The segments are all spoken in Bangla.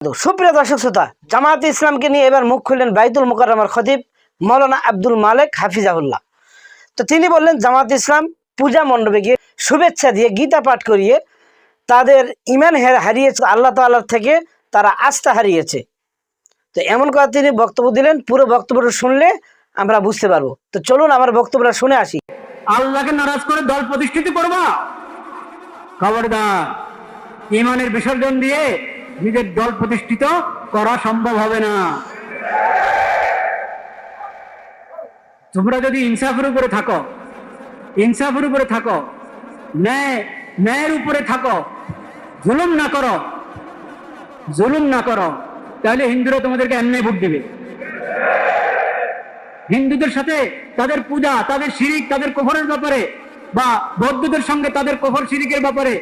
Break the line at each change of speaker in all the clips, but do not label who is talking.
সুপ্রিয় দর্শক শ্রোতা, জামায়াতে ইসলামকে নিয়ে এবার মুখ খুললেন বাইতুল মোকাররমার খতিব মৌলানা আব্দুল মালেক হাফিজাহুল্লাহ। তো তিনি বললেন, জামায়াত ইসলাম পূজা মণ্ডপে গিয়ে শুভেচ্ছা দিয়ে গীতা পাঠ করিয়ে তাদের ইমান হারিয়েছে, আল্লাহ তাল্লাহ থেকে তারা আস্থা হারিয়েছে। তো এমন কথা তিনি বক্তব্য দিলেন, পুরো বক্তব্যটা শুনলে আমরা বুঝতে পারব। তো চলুন আমার বক্তব্যটা শুনে আসি।
আল্লাহকে নারাজ করে দল প্রতিষ্ঠিত করবা? খবরদার ইমানের বিসর্জন দিয়ে নিজের দল প্রতিষ্ঠিত করা সম্ভব হবে না। তোমরা যদি ইনসাফের উপরে থাকো, ইনসাফের উপরে থাকো, ন্যায়, ন্যায়ের উপরে থাকো, জুলুম না করো, জুলুম না করো, তাহলে হিন্দুরা তোমাদেরকে এমনি ভোট দিবে। হিন্দুদের সাথে তাদের পূজা, তাদের শিরিক, তাদের কফরের ব্যাপারে বা বৌদ্ধদের সঙ্গে তাদের কফর শিরিকের ব্যাপারে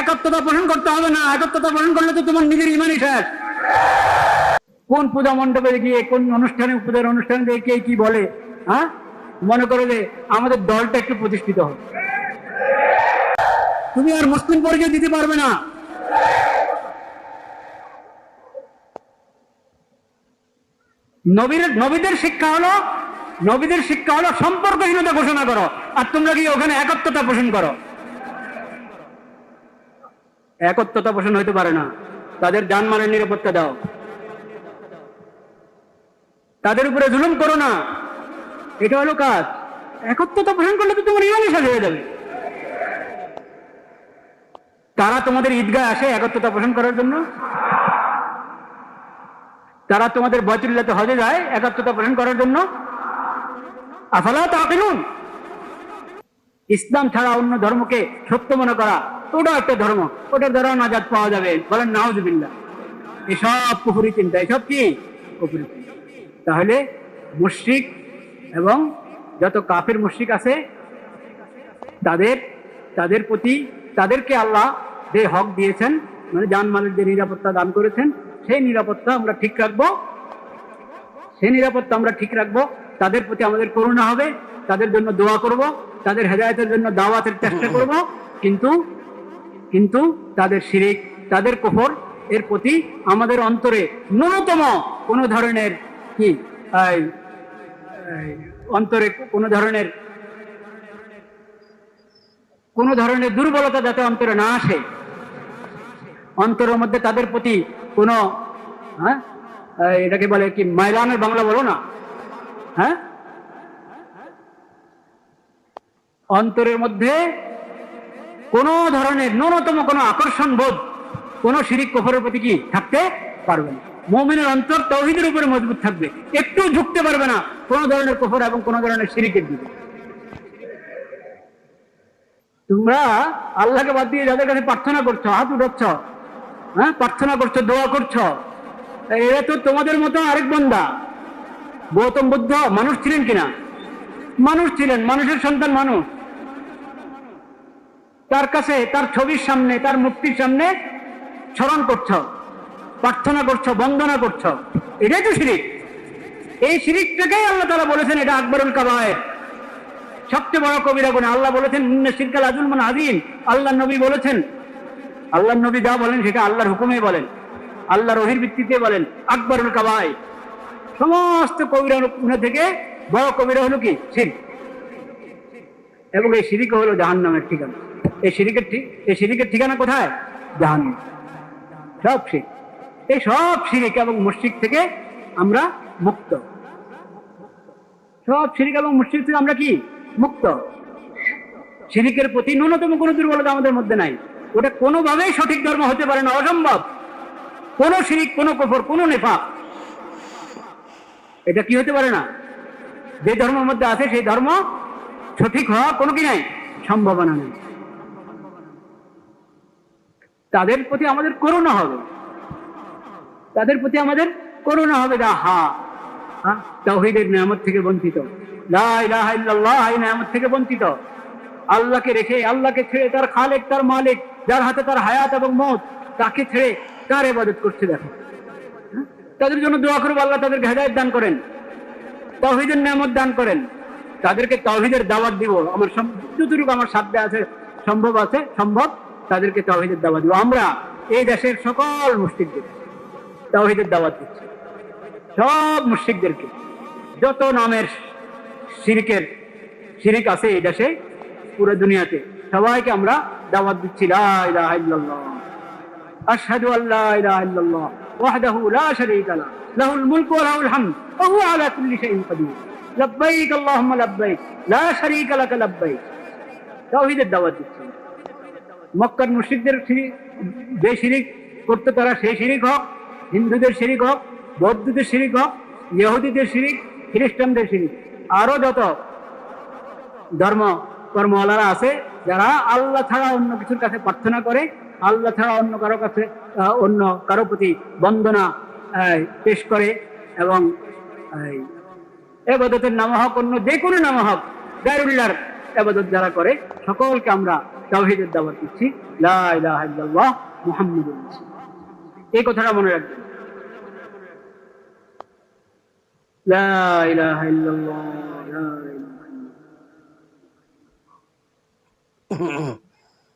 একত্রতা পোষণ করতে হবে না। একত্রতা পোষণ করলে তো তোমার নিজের ইমানই শেষ। কোন পূজা মণ্ডপে গিয়ে, কোন অনুষ্ঠানে পূজার অনুষ্ঠানে গিয়ে কে বলে হ্যাঁ? মনে করো যে আমাদের দলটা একটু প্রতিষ্ঠিত হবে তুমি আর মুসলিম পরিচয় দিতে পারবে না। নবীর নবীদের শিক্ষা হলো, নবীদের শিক্ষা হলো সম্পর্কহীনতা ঘোষণা করো। আর তোমরা কি ওখানে একত্রতা পোষণ করো? একত্রতা পোষণ হইতে পারে না। তাদের জানমালের নিরাপত্তা দাও। তাদের উপরে জুলুম করো না। এটা হলো কাজ। একত্রতা পোষণ করলে তো তোমার ইমানই শেষ হয়ে যাবে। তারা তোমাদের ঈদগাহ আসে একত্রতা পোষণ করার জন্য। তারা তোমাদের বয়তুল্লাতে হজে যায় একত্রতা পোষণ করার জন্য। আফালা তাকিলুন। ইসলাম ছাড়া অন্য ধর্মকে সত্য মনে করা ওটাও একটা ধর্ম। ওটার দ্বারা নাজাদ পাওয়া যাবে। বলেন, নাউজুবিল্লাহ। এসব পুকুরি চিন্তা। এসব কি? পুকুরি তাহলে মুশরিক এবং যত কাফের মুশরিক আছে, তাদের তাদের প্রতি, তাদেরকে আল্লাহ যে হক দিয়েছেন মানে জানমালের যে নিরাপত্তা দান করেছেন, সেই নিরাপত্তা আমরা ঠিক রাখব। সেই নিরাপত্তা আমরা ঠিক রাখব। তাদের প্রতি আমাদের করুণা হবে। তাদের জন্য দোয়া করব। তাদের হেদায়তের জন্য দাওয়াতের চেষ্টা করব। কিন্তু কিন্তু তাদের শিরিক, তাদের কফর এর প্রতি আমাদের অন্তরে ন্যূনতম কোনো ধরনের কি? অন্তরে কোনো ধরনের কোনো ধরনের দুর্বলতা যাতে অন্তরে না আসে, অন্তরের মধ্যে তাদের প্রতি কোনো হ্যাঁ? এটাকে বলে কি মাইলানের বাংলা বলো না হ্যাঁ? অন্তরের মধ্যে কোন ধরনের ন্যূনতম কোনো আকর্ষণ বোধ কোন শিরিক কফরের প্রতি কি থাকতে পারবে না। মমিনের অন্তর তৌহিদের উপরে মজবুত থাকবে। একটু ঝুঁকতে পারবে না কোন ধরনের কফর এবং কোন ধরনের শিরিকের দিকে। তোমরা আল্লাহকে বাদ দিয়ে যাদের কাছে প্রার্থনা করছ, হাত উঠাচ্ছ হ্যাঁ প্রার্থনা করছ, দোয়া করছ, এরা তো তোমাদের মতো আরেক বন্দা। গৌতম বুদ্ধ মানুষ ছিলেন কিনা? মানুষ ছিলেন, মানুষের সন্তান মানুষ। তার কাছে, তার ছবির সামনে, তার মূর্তির সামনে স্মরণ করছ, প্রার্থনা করছ, বন্দনা করছ। এটাই তো শিরিক। এই শিরিকটাকেই আল্লাহ তারা বলেছেন, এটা আকবরুল কাবায়ের। সবচেয়ে বড় কবিরা গুণা। আল্লাহ বলেছেন, ইন্না শিরকাল আজুল মান আদিম আল্লাহ নবী বলেছেন আল্লাহ নবী যা বলেন সেটা আল্লাহর হুকুমে বলেন, আল্লাহর রহির ভিত্তিতে বলেন, আকবরুল কাবায়। সমস্ত কবিরা গুণা থেকে বড় কবিরা হলো কি? শির এবং এই সিরিক হলো জাহান নামের ঠিকানা। এই সিরিকের এই সিরিকের ঠিকানা কোথায়? জাহান সব শির এই সব সিরিক এবং মুশরিক থেকে আমরা মুক্ত। সব শিরিক এবং মুশরিক থেকে আমরা কি? মুক্ত। শিরিকের প্রতি ন্যূনতম কোনো দুর্বলতা আমাদের মধ্যে নাই। ওটা কোনোভাবেই সঠিক ধর্ম হতে পারে না, অসম্ভব। কোনো শিরিক কোনো কফর, কোনো নেফা এটা কি হতে পারে না? যে ধর্মের মধ্যে আছে সেই ধর্ম সঠিক হওয়া কোনো কি নাই? সম্ভাবনা নেই। তাদের প্রতি আমাদের করুণা হবে। তাদের প্রতি আমাদের করুণা হবে দা হা। তাওহীদের নিয়ামত থেকে বঞ্চিত। নিয়ামত থেকে বঞ্চিত। আল্লাহকে রেখে, আল্লাহকে ছেড়ে তার খালেক, তার মালিক, যার হাতে তার হায়াত এবং মত, তাকে ছেড়ে কার ইবাদত করছে দেখো? তাদের জন্য দোয়া করব আল্লাহ তাদেরকে হেদায়ত দান করেন। তাওহীদের নিয়ামত দান করেন। তাদেরকে তাওহীদের দাওয়াত দিব। আমার যতটুকু আমার সাধ্যে আছে, সম্ভব আছে, সম্ভব তাদেরকে তাওহীদের দাওয়াত দিব। আমরা এই দেশের সকল মুসলিমদের তাওহিদের দাওয়াত দিচ্ছি। সব মুশরিকদেরকে যত নামের শিরিকের শিরিক আছে এই দেশে, পুরো দুনিয়াতে সবাইকে আমরা দাওয়াত দিচ্ছি আশহাদু আল্লা ইলাহা ইল্লাল্লাহ, ওয়াহদাহু লা শারীকা লা, লাহুল মুলকু ওয়া লাহুল হামদ, ওয়া হুয়া আলা কুল্লি শাইইন কাদির। লাব্বাইক আল্লাহুম্মা লাব্বাইক, লা শারীকা লাব্বাইক। তাওহীদের দাওয়াত দিচ্ছি মক্কার শিরিক যে শিরিক করতে তারা সেই শিরিক হোক, হিন্দুদের শিরিক হোক, বৌদ্ধদের শিরিক হোক, ইহুদিদের শিরিক, খ্রিস্টানদের শিরিক আরও যত ধর্ম কর্মওয়ালারা আছে, যারা আল্লাহ ছাড়া অন্য কিছুর কাছে প্রার্থনা করে, আল্লাহ ছাড়া অন্য কারও কাছে অন্য কারও প্রতি বন্দনা পেশ করে এবং এবাদতের নাম হোক অন্য যে কোনো নাম হোক গায়রুল্লাহর এবাদত যারা করে, সকলকে আমরা তাওহীদের দাওয়াত দিচ্ছি লা ইলাহা ইল্লাল্লাহ মুহাম্মাদুর রাসূলুল্লাহ এই কথাটা মনে রাখবেন লা ইলাহা ইল্লাল্লাহ লা ইলাহা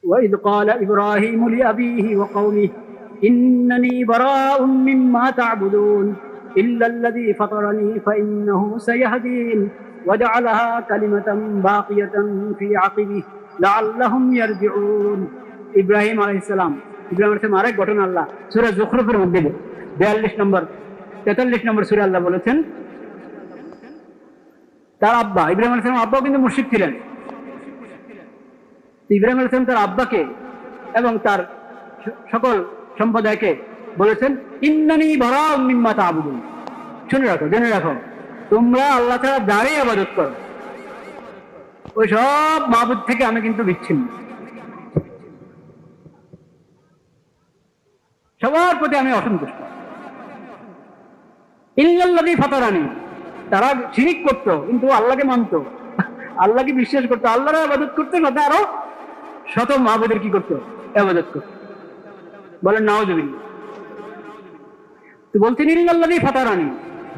وإذ قال إبراهيم لأبيه وقومه إنني براء مما تعبدون إلا الذي فطرني فإنه سيهدين وجعلها كلمة باقية في عقبه ইব্রাহিম আলাইসালাম ইব্রাহিম আলাইসালাম আরেক ঘটনা আল্লাহ। সুরা জখরফের মধ্যে বিয়াল্লিশ নম্বর, তেতাল্লিশ নম্বর সুরে আল্লাহ বলেছেন। তার আব্বা, ইব্রাহিম আলাইসালাম আব্বাও কিন্তু মুর্শিদ ছিলেন। ইব্রাহিম আলাইসালাম তার আব্বাকে এবং তার সকল সম্প্রদায়কে বলেছেন ইন্দানি ভরা মিম্মা তা আবুদুন শুনে রাখো, জেনে রাখো। তোমরা আল্লাহ ছাড়া দাঁড়িয়ে আবাদত করো। ওই সব মাহবুদ থেকে আমি কিন্তু বিচ্ছিন্ন। সবার প্রতি আমি অসন্তুষ্ট। ইল্লাল্লাযী ফাতারানি। তারা শিরিক করতো, কিন্তু আল্লাহকে মানতো। আল্লাহকে বিশ্বাস করতো, আল্লাহর আবাদত করতে সাথে আরও শত মাহবুদের কি করতো? আবাদত করতো। বলেন নাওজবিল্লা তো বলছেন ইল্লাল্লাযী ফাতারানি,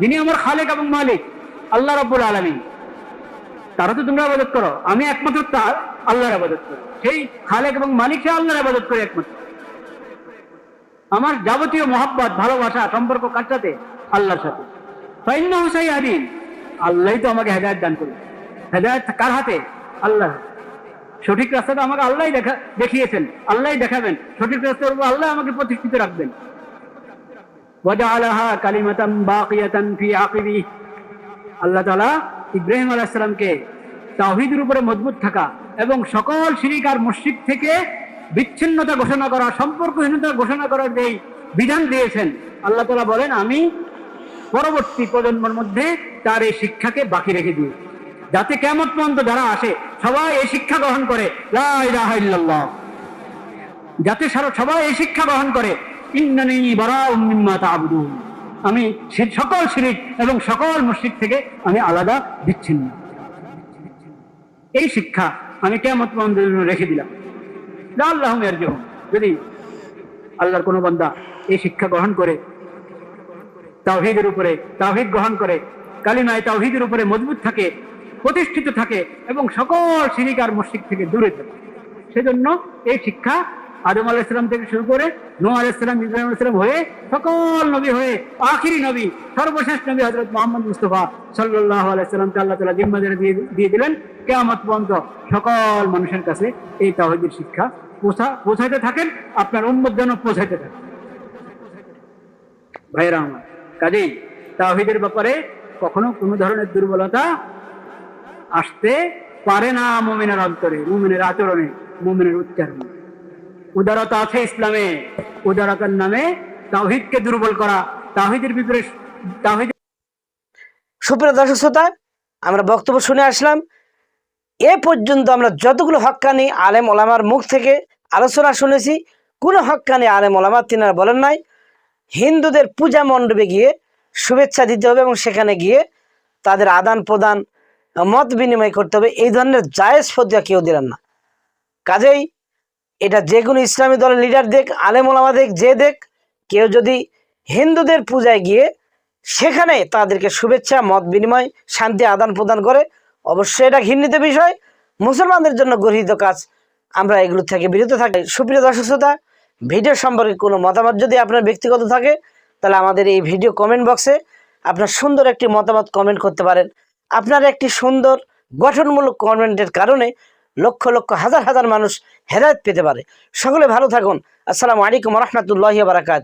যিনি আমার খালেক এবং মালিক, আল্লাহ রাব্বুল আলামিন। তারা তো তোমরা আবাদত করো। আমি একমাত্র তার আল্লাহর আবাদত করি। সেই খালেক এবং মালিক সে আল্লাহর আবাদত করে একমাত্র। আমার যাবতীয় মহাব্বত, ভালোবাসা, সম্পর্ক কার সাথে আল্লাহর সাথে। ফাইন্না হুসাই আদিন আল্লাহই তো আমাকে হেদায়ত দান করবে হেদায়ত কার হাতে? আল্লাহ সঠিক রাস্তা তো আমাকে আল্লাহ দেখা দেখিয়েছেন। আল্লাহ দেখাবেন। সঠিক রাস্তার উপর আল্লাহ আমাকে প্রতিষ্ঠিত রাখবেন। ওয়াজআলাহা কালিমাতান বাকিয়াতান ফি আকিবি আল্লাহ তাআলা ইব্রাহিম আলাইহিস সালামকে তাওহীদের উপরে মজবুত থাকা এবং সকল আর মুশরিক থেকে বিচ্ছিন্নতা ঘোষণা করা, সম্পর্কহীনতা ঘোষণা করার যেই বিধান দিয়েছেন, আল্লাহ তাআলা বলেন, আমি পরবর্তী প্রজন্মের মধ্যে তার এই শিক্ষাকে বাকি রেখে দিই। যাতে কেমন পর্যন্ত যারা আসে, সবাই এই শিক্ষা গ্রহণ করে যাতে সারা সবাই এই শিক্ষা গ্রহণ করে, ইন্নানি বারাউম মিম্মা তা'বুদুন। আমি সকল শিরিক এবং সকল মুশরিক থেকে আমি আলাদা, বিচ্ছিন্ন। এই শিক্ষা আমি কেমন রেখে দিলাম। আল্লাহ যদি আল্লাহর কোনো বান্দা এই শিক্ষা গ্রহণ করে, তাওহীদের উপরে, তাওহীদ গ্রহণ করে, কালিমায় তাওহীদের উপরে মজবুত থাকে, প্রতিষ্ঠিত থাকে এবং সকল আর মুশরিক থেকে দূরে থাকে, সেজন্য এই শিক্ষা আদম আলাইসালাম থেকে শুরু করে নো আলাইসালাম ইব্রাহিম আলাইসালাম হয়ে সকল নবী হয়ে আখিরি নবী, সর্বশেষ নবী হজরত মোহাম্মদ মুস্তফা সাল্লাহ আলাইসালামকে আল্লাহ তালা জিম্মাদারে দিয়ে দিয়ে দিলেন। কেয়ামত পর্যন্ত সকল মানুষের কাছে এই তাওহীদের শিক্ষা পৌঁছা, পৌঁছাইতে থাকেন, আপনার উন্মত যেন পৌঁছাইতে থাকেন ভাইরা আমার, কাজেই তাওহীদের ব্যাপারে কখনো কোনো ধরনের দুর্বলতা আসতে পারে না মুমিনের অন্তরে, মুমিনের আচরণে, মুমিনের উচ্চারণে। উদারতা আছে ইসলামে। উদারতার নামে তাওহীদকে দুর্বল করা, তাওহীদের ভিতরে তাওহীদ
সুপ্রিয় দর্শক শ্রোতা, আমরা বক্তব্য শুনে আসলাম। এ পর্যন্ত আমরা যতগুলো হক্কানি আলেম ওলামার মুখ থেকে আলোচনা শুনেছি, কোনো হক্কানি আলেম ওলামা তিনারা বলেন নাই। হিন্দুদের পূজা মণ্ডপে গিয়ে শুভেচ্ছা দিতে হবে এবং সেখানে গিয়ে তাদের আদান প্রদান, মত বিনিময় করতে হবে। এই ধরনের জায়েজ ফতিয়া কেউ দিলেন না। কাজেই এটা যে কোনো ইসলামী দলের লিডার দেখ আলেম ওলামা দেখ, যে দেখ, কেউ যদি হিন্দুদের পূজায় গিয়ে সেখানে তাদেরকে শুভেচ্ছা, মত বিনিময়, শান্তি আদান প্রদান করে, অবশ্যই এটা ঘৃণিত বিষয়। মুসলমানদের জন্য গৃহীত কাজ আমরা এগুলো থেকে বিরত থাকি। সুপ্রিয় দর্শক শ্রোতা, ভিডিও সম্পর্কে কোনো মতামত যদি আপনার ব্যক্তিগত থাকে, তাহলে আমাদের এই ভিডিও কমেন্ট বক্সে আপনার সুন্দর একটি মতামত কমেন্ট করতে পারেন। আপনার একটি সুন্দর গঠনমূলক কমেন্টের কারণে লক্ষ লক্ষ, হাজার হাজার মানুষ হেদায়ত পেতে পারে। সকলে ভালো থাকুন। আসসালামু আলাইকুম রহমতুল্লাহ বারাকাত